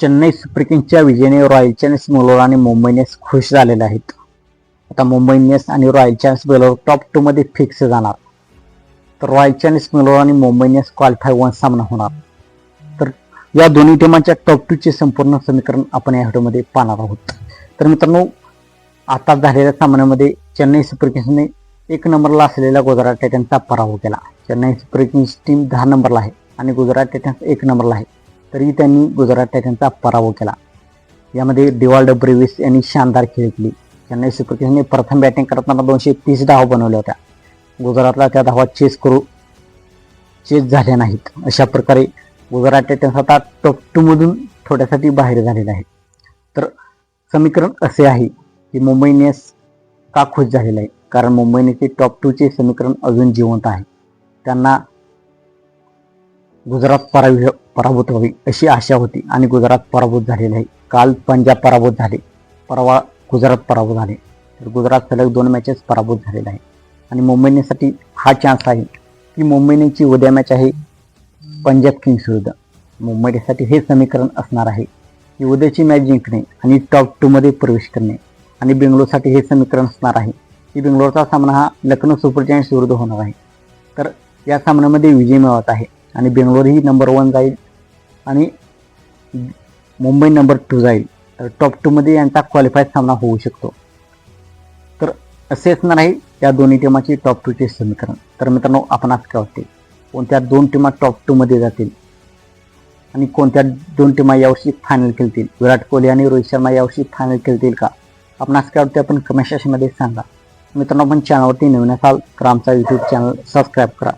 Chennai super किंग्सच्या विजयाने royal challenge Bangalore आणि मुंबई इंडियन्स खुश झालेले आहेत. आता मुंबई इंडियन्स आणि royal challenge Bangalore top two मध्ये फिक्स जाणार. तर रॉयल चॅलेंज बेंगलोर आणि मुंबई इंडियन्स क्वालिफाय वन सामना होणार. तर या दोन्ही टीमांच्या टॉप टूचे संपूर्ण समीकरण आपण या व्हिडिओमध्ये पाहणार आहोत. तर मित्रांनो आता झालेल्या सामन्यामध्ये चेन्नई सुपर किंग्सने एक नंबरला असलेल्या गुजरात टायटन्सचा पराभव केला. चेन्नई सुपर किंग्स टीम दहा नंबरला आहे आणि गुजरात टायटन्स एक नंबरला आहे. तरी त्यांनी गुजरात टायटन्सचा पराभव केला. यामध्ये डिवाल्ड ब्रेविस यांनी शानदार खेळ केली. चेन्नई सुपर किंग्सने प्रथम बॅटिंग करताना दोनशे तीस धावा बनवल्या होत्या. गुजरातला त्या धावा चेस करू चेस झाल्या नाहीत. अशा प्रकारे गुजरात टायटन्स आता टॉप टूमधून थोड्यासाठी बाहेर झालेला आहे. तर समीकरण असे आहे की मुंबई इंडियन्स का खुश झालेलं आहे? कारण मुंबई इंडियन्सचे टॉप टूचे समीकरण अजून जिवंत आहे. त्यांना गुजरात पराभव पराभूत व्हावी अशी आशा होती आणि गुजरात पराभूत झालेली आहे. काल पंजाब पराभूत झाले. परवा गुजरात पराभूत झाले. तर गुजरात सलग दोन मॅचेस पराभूत झालेले आहे. आणि मुंबईनेसाठी हा चान्स आहे की मुंबईनेची उद्या मॅच आहे पंजाब किंग्स विरुद्ध. मुंबईसाठी हे समीकरण असणार आहे की उद्याची मॅच जिंकणे आणि टॉप टूमध्ये प्रवेश करणे. आणि बेंगलोरसाठी हे समीकरण असणार आहे की बेंगलोरचा सामना हा लखनौ सुपर जायंट्स विरुद्ध होणार आहे. तर या सामन्यामध्ये विजय मिळवत आहे. आणि बेंगलोरही नंबर वन जाईल. आणि मुंबई नंबर टू जाईल. तर टॉप टूमध्ये यांचा क्वालिफाय सामना होऊ शकतो. तर असे असणार आहे या दोन्ही टीमाची टॉप टूचे समीकरण. तर मित्रांनो आपण आज काय वाटते? कोणत्या दोन टीमा टॉप टूमध्ये जातील? आणि कोणत्या दोन टीमा यावर्षी फायनल खेळतील? विराट कोहली आणि रोहित शर्मा यावर्षी फायनल खेळतील का? आपण आज काय वाटते? आपण कमेंट सेक्शनमध्ये सांगा. मित्रांनो आपण चॅनलवरती नवीन असाल तर आमचा यूट्यूब चॅनल सबस्क्राईब करा.